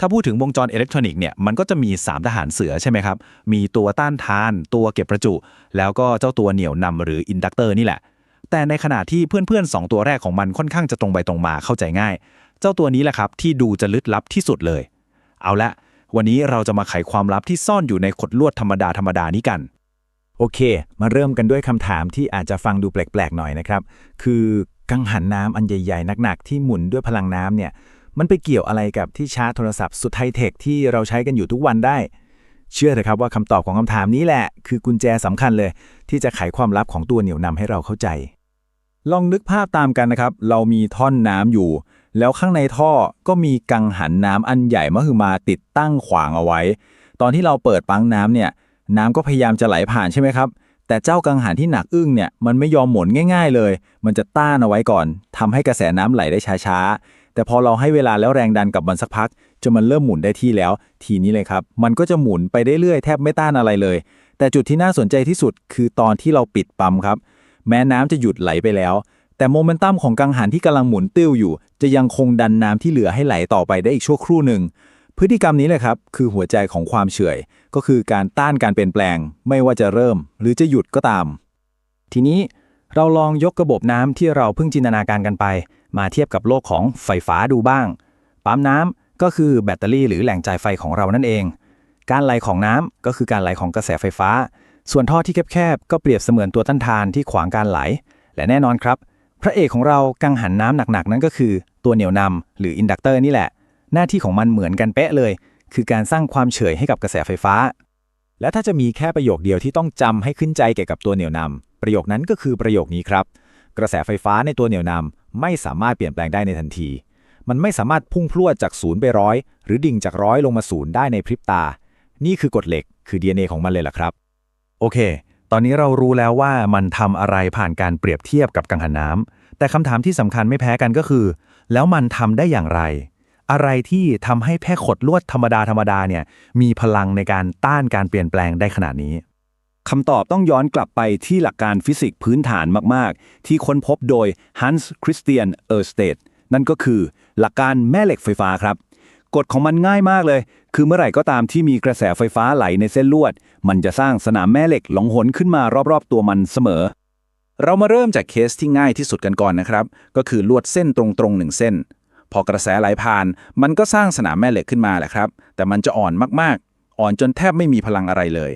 ถ้าพูดถึงวงจรอิเล็กทรอนิกส์เนี่ยมันก็จะมี 3 ทหารเสือใช่ไหมครับ มีตัวต้านทาน ตัวเก็บประจุ แล้วก็เจ้าตัวเหนี่ยวนำหรืออินดักเตอร์นี่แหละ แต่ในขณะที่เพื่อนๆ 2 ตัวแรกของมันค่อนข้างจะตรงไปตรงมาเข้าใจง่าย เจ้าตัวนี้แหละครับที่ดูจะลึกลับที่สุดเลย เอาละ วันนี้เราจะมาไขความลับที่ซ่อนอยู่ในขดลวดธรรมดาธรรมดานี้กันโอเค มาเริ่มกันด้วยคำถามที่อาจจะฟังดูแปลกๆหน่อยนะครับ คือกังหันน้ำอันใหญ่ๆหนักๆที่หมุนด้วยพลังน้ำเนี่ย มันไปเกี่ยวอะไรกับที่ชาร์จโทรศัพท์สุดไฮเทคที่เราใช้กันอยู่ทุกวันได้ เชื่อเถอะครับว่าคำตอบของคำถามนี้แหละ คือกุญแจสำคัญเลย ที่จะไขความลับของตัวเหนี่ยวนำให้เราเข้าใจ ลองนึกภาพตามกันนะครับ เรามีท่อนน้ำอยู่ แล้วข้างในท่อก็มีกังหันน้ำอันใหญ่มหึมาติดตั้งขวางเอาไว้ ตอนที่เราเปิดปั๊งน้ำเนี่ยน้ำก็พยายามจะไหลผ่านใช่ไหมครับแต่เจ้ากังหันที่หนักอึ้งเนี่ยมันไม่ยอมหมุนง่าย ๆ เลย มันจะต้านเอาไว้ก่อนทำให้กระแสน้ำไหลได้ช้าๆ แต่พอเราให้เวลาแล้วแรงดันกับมันสักพักจนมันเริ่มหมุนได้ที่แล้ว ทีนี้เลยครับ มันก็จะหมุนไปได้เรื่อยแทบไม่ต้านอะไรเลย แต่จุดที่น่าสนใจที่สุดคือตอนที่เราปิดปั๊มครับ แม้น้ำจะหยุดไหลไปแล้ว แต่โมเมนตัมของกังหันที่กำลังหมุนติ้วอยู่ จะยังคงดันน้ำที่เหลือให้ไหลต่อไปได้อีกชั่วครู่หนึ่งพฤติกรรมนี้แหละครับ คือหัวใจของความเฉื่อยก็คือการต้านการเปลี่ยนแปลง ไม่ว่าจะเริ่ม หรือจะหยุดก็ตาม ทีนี้เราลองยกระบบน้ำที่เราเพิ่งจินตนาการกันไป มาเทียบกับโลกของไฟฟ้าดูบ้าง ปั๊มน้ำก็คือแบตเตอรี่หรือแหล่งจ่ายไฟของเรานั่นเอง การไหลของน้ำก็คือการไหลของกระแสไฟฟ้า ส่วนท่อที่แคบๆก็เปรียบเสมือนตัวต้านทานที่ขวางการไหล และแน่นอนครับ พระเอกของเรากังหันน้ำหนักๆ นั่นก็คือตัวเหนี่ยวนำหรืออินดักเตอร์นี่แหละ หน้าที่ของมันเหมือนกันเป๊ะเลย คือการสร้างความเฉยให้กับกระแสไฟฟ้า และถ้าจะมีแค่ประโยคเดียวที่ต้องจำให้ขึ้นใจเกี่ยวกับตัวเหนี่ยวนำประโยคนั้นก็คือประโยคนี้ครับ กระแสไฟฟ้าในตัวเหนี่ยวนำ ไม่สามารถเปลี่ยนแปลงได้ในทันที มันไม่สามารถพุ่งพรวดจากศูนย์ไปร้อยหรือดิ่งจากร้อยลงมาศูนย์ได้ในพริบตา นี่คือกฎเหล็กคือ DNA ของมันเลยล่ะครับ โอเค ตอนนี้เรารู้แล้วว่ามันทำอะไรผ่านการเปรียบเทียบกับกังหันน้ำแต่คำถามที่สำคัญไม่แพ้กันก็คือ แล้วมันทำได้อย่างไร อะไรที่ทำให้แพ่ขดลวดธรรมดาธรรมดาเนี่ยมีพลังในการต้านการเปลี่ยนแปลงได้ขนาดนี้ คำตอบต้องย้อนกลับไปที่หลักการฟิสิกส์พื้นฐานมาก ๆ ที่ค้นพบโดย Hans Christian Ørsted นั่นก็คือ หลักการแม่เหล็กไฟฟ้าครับ กฎของมันง่ายมากเลย คือเมื่อไหร่ก็ตามที่มีกระแสไฟฟ้าไหลในเส้นลวด มันจะสร้างสนามแม่เหล็กหลงหนขึ้นมารอบๆตัวมันเสมอ เรามาเริ่มจากเคสที่ง่ายที่สุดกันก่อนนะครับ ก็คือลวดเส้นตรงๆหนึ่งเส้น พอกระแสไหลผ่าน มันก็สร้างสนามแม่เหล็กขึ้นมาแหละครับ แต่มันจะอ่อนมากๆ อ่อนจนแทบไม่มีพลังอะไรเลย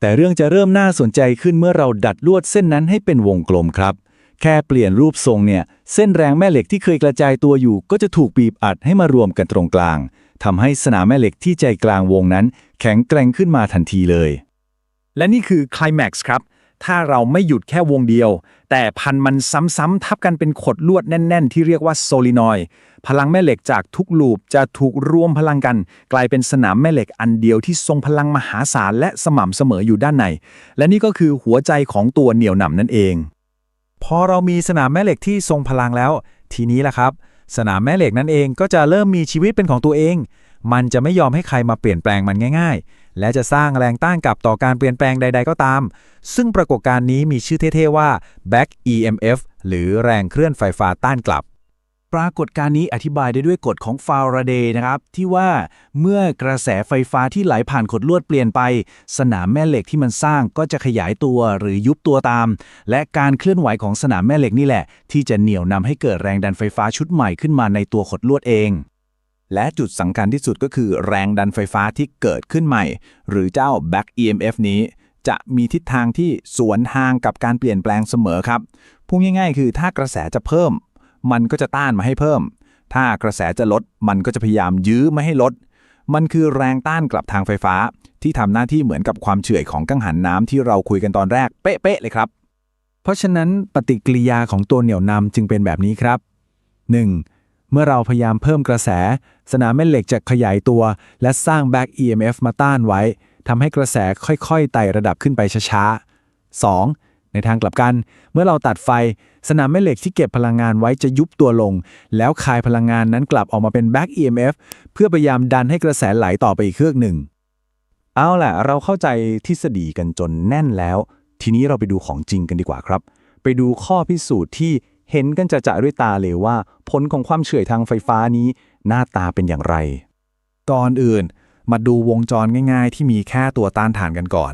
แต่เรื่องจะเริ่มน่าสนใจขึ้นเมื่อเราดัดลวดเส้นนั้นให้เป็นวงกลมครับ แค่เปลี่ยนรูปทรงเนี่ย เส้นแรงแม่เหล็กที่เคยกระจายตัวอยู่ ก็จะถูกบีบอัดให้มารวมกันตรงกลางทำให้สนามแม่เหล็กที่ใจกลางวงนั้น แข็งแกร่งขึ้นมาทันทีเลย และนี่คือคลแม็กซ์ครับ ถ้าเราไม่หยุดแค่วงเดียว แต่พันมันซ้ำๆทับกันเป็นขดลวดแน่น ๆ ที่เรียกว่าโซลินอยด์พลังแม่เหล็กจากทุกลูปจะถูกรวมพลังกัน กลายเป็นสนามแม่เหล็กอันเดียวที่ทรงพลังมหาศาลและสม่ำเสมออยู่ด้านใน และนี่ก็คือหัวใจของตัวเหนี่ยวหนำนั่นเอง พอเรามีสนามแม่เหล็กที่ทรงพลังแล้ว ทีนี้ล่ะครับ สนามแม่เหล็กนั่นเองก็จะเริ่มมีชีวิตเป็นของตัวเอง มันจะไม่ยอมให้ใครมาเปลี่ยนแปลงมันง่าย ๆ และจะสร้างแรงต้านกลับต่อการเปลี่ยนแปลงใด ๆ ก็ตาม ซึ่งปรากฏการณ์นี้มีชื่อเท่ๆว่า back EMF หรือแรงเคลื่อนไฟฟ้าต้านกลับ ปรากฏการณ์นี้อธิบายได้ด้วยกฎของฟาราเดย์นะครับ ที่ว่าเมื่อกระแสไฟฟ้าที่ไหลผ่านขดลวดเปลี่ยนไป สนามแม่เหล็กที่มันสร้างก็จะขยายตัวหรือยุบตัวตาม และการเคลื่อนไหวของสนามแม่เหล็กนี่แหละ ที่จะเหนี่ยวนำให้เกิดแรงดันไฟฟ้าชุดใหม่ขึ้นมาในตัวขดลวดเอง และจุดสำคัญที่สุดก็คือแรงดันไฟฟ้าที่เกิดขึ้นใหม่ หรือเจ้า back EMF นี้ จะมีทิศทางที่สวนทางกับการเปลี่ยนแปลงเสมอครับพูดง่ายๆ คือถ้ากระแสจะเพิ่ม มันก็จะต้านมาให้เพิ่ม ถ้ากระแสจะลด มันก็จะพยายามยื้อไม่ให้ลด มันคือแรงต้านกลับทางไฟฟ้า ที่ทำหน้าที่เหมือนกับความเฉื่อยของกังหันน้ำที่เราคุยกันตอนแรกเป๊ะๆเลยครับ เพราะฉะนั้นปฏิกิริยาของตัวเหนี่ยวนำจึงเป็นแบบนี้ครับ 1. เมื่อเราพยายามเพิ่มกระแส สนามแม่เหล็กจะขยายตัว และสร้าง back EMF มาต้านไว้ทำให้กระแสค่อยๆไต่ระดับขึ้นไปช้าๆ 2. ในทางกลับกัน เมื่อเราตัดไฟ สนามแม่เหล็กที่เก็บพลังงานไว้จะยุบตัวลง แล้วคายพลังงานนั้นกลับออกมาเป็น back EMF เพื่อพยายามดันให้กระแสไหลต่อไปอีกเครื่องหนึ่ง เอาล่ะ เราเข้าใจทฤษฎีกันจนแน่นแล้ว ทีนี้เราไปดูของจริงกันดีกว่าครับ ไปดูข้อพิสูจน์ที่ เห็นกันจะจะด้วยตาเลยว่า ผลของความเฉื่อยทางไฟฟ้านี้ หน้าตาเป็นอย่างไร ก่อนอื่น มาดูวงจรง่ายๆ ที่มีแค่ตัวต้านทานกันก่อน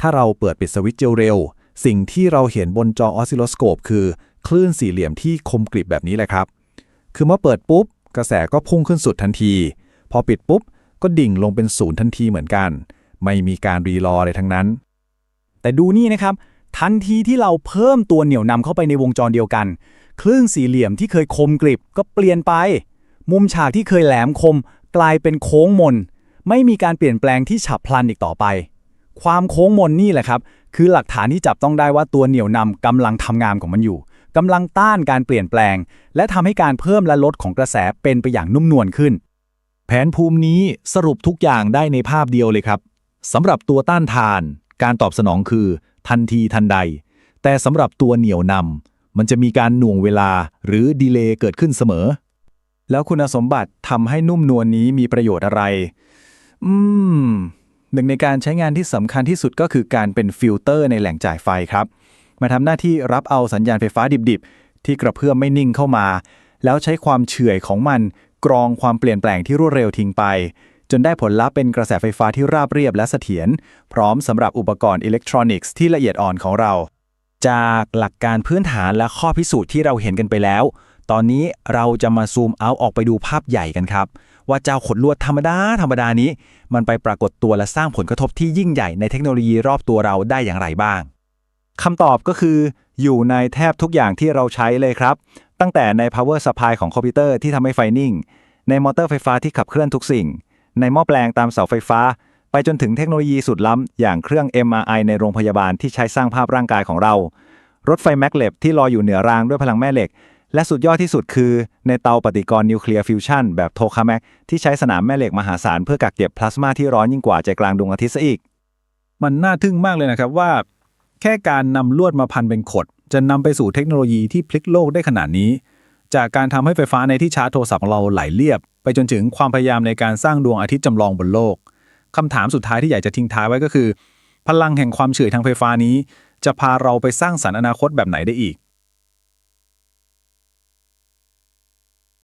ถ้าเราเปิดปิดสวิตช์เร็วๆสิ่งที่เราเห็นบนจอออสซิลโลสโคปคือ คลื่นสี่เหลี่ยมที่คมกริบแบบนี้แหละครับ คือเมื่อเปิดปุ๊บ กระแสก็พุ่งขึ้นสุดทันที พอปิดปุ๊บ ก็ดิ่งลงเป็นศูนย์ทันทีเหมือนกัน ไม่มีการรีรออะไรทั้งนั้น แต่ดูนี่นะครับ ทันทีที่เราเพิ่มตัวเหนี่ยวนำเข้าไปในวงจรเดียวกัน คลื่นสี่เหลี่ยมที่เคยคมกริบก็เปลี่ยนไป มุมฉากที่เคยแหลมคม กลายเป็นโค้งมน ไม่มีการเปลี่ยนแปลงที่ฉับพลันอีกต่อไป ความโค้งมนนี่แหละครับ คือหลักฐานที่จับต้องได้ว่าตัวเหนี่ยวนำกำลังทำงานของมันอยู่กำลังต้านการเปลี่ยนแปลง และทำให้การเพิ่มและลดของกระแสเป็นไปอย่างนุ่มนวลขึ้น แผนภูมินี้สรุปทุกอย่างได้ในภาพเดียวเลยครับสำหรับตัวต้านทาน การตอบสนองคือ ทันทีทันใด แต่สำหรับตัวเหนี่ยวนำมันจะมีการหน่วงเวลาหรือดีเลย์เกิดขึ้นเสมอ แล้วคุณสมบัติทำให้นุ่มนวลนี้มีประโยชน์อะไร อืม หนึ่งในการใช้งานที่สำคัญที่สุดก็คือการเป็นฟิลเตอร์ในแหล่งจ่ายไฟครับ มาทำหน้าที่รับเอาสัญญาณไฟฟ้าดิบๆ ที่กระเพื่อมไม่นิ่งเข้ามา แล้วใช้ความเฉื่อยของมันกรองความเปลี่ยนแปลงที่รวดเร็วทิ้งไป จนได้ผลลัพธ์เป็นกระแสไฟฟ้าที่ราบเรียบและเสถียรพร้อมสำหรับอุปกรณ์อิเล็กทรอนิกส์ที่ละเอียดอ่อนของเรา จากหลักการพื้นฐานและข้อพิสูจน์ที่เราเห็นกันไปแล้ว ตอนนี้เราจะมาซูมเอาออกไปดูภาพใหญ่กันครับ ว่าเจ้าขดลวดธรรมดาธรรมดานี้ มันไปปรากฏตัวและสร้างผลกระทบที่ยิ่งใหญ่ในเทคโนโลยีรอบตัวเราได้อย่างไรบ้างคำตอบก็คือ อยู่ในแทบทุกอย่างที่เราใช้เลยครับ ตั้งแต่ใน power supply ของคอมพิวเตอร์ที่ทำให้ไฟนิ่ง ในมอเตอร์ไฟฟ้าที่ขับเคลื่อนทุกสิ่ง ในหม้อแปลงตามเสาไฟฟ้า ไปจนถึงเทคโนโลยีสุดล้ำ อย่างเครื่อง MRI ในโรงพยาบาลที่ใช้สร้างภาพร่างกายของเรา รถไฟแมกเลบที่ลอยอยู่เหนือรางด้วยพลังแม่เหล็ก และสุดยอดที่สุดคือ ในเตาปฏิกรณ์นิวเคลียร์ฟิวชันแบบโทคาแมกที่ใช้สนามแม่เหล็กมหาศาลเพื่อกักเก็บพลาสมาที่ร้อนยิ่งกว่าใจกลางดวงอาทิตย์ซะอีก มันน่าทึ่งมากเลยนะครับว่า แค่การนำลวดมาพันเป็นขด จะนำไปสู่เทคโนโลยีที่พลิกโลกได้ขนาดนี้ จากการทำให้ไฟฟ้าในที่ชาร์จโทรศัพท์ของเราไหลเรียบ ไปจนถึงความพยายามในการสร้างดวงอาทิตย์จำลองบนโลกคำถามสุดท้ายที่อยากจะทิ้งท้ายไว้ก็คือ พลังแห่งความเฉื่อยทางไฟฟ้านี้ จะพาเราไปสร้างสรรค์อนาคตแบบไหนได้อีก